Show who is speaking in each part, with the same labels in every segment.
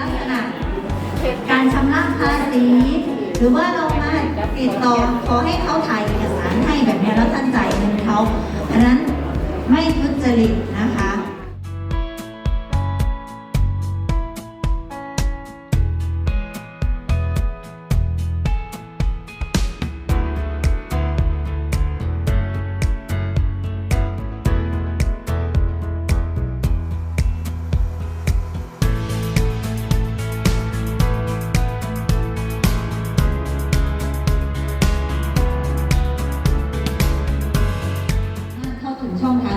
Speaker 1: ลักษณะ การชำระภาษีหรือว่าเรามาติดต่อขอให้เขาถ่ายเอกสารให้แบบนี้แล้วท่านจ่ายเงินเขาอันนั้นไม่ทุจริตนะ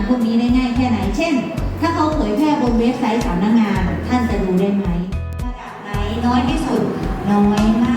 Speaker 1: พวกนี้ได้ง่ายแค่ไหน เช่น ถ้าเขาเผยแพร่บนเว็บไซต์สำนักงาน ท่านจะดูได้ไหมระดับไหนน้อยที่สุด น้อยมาก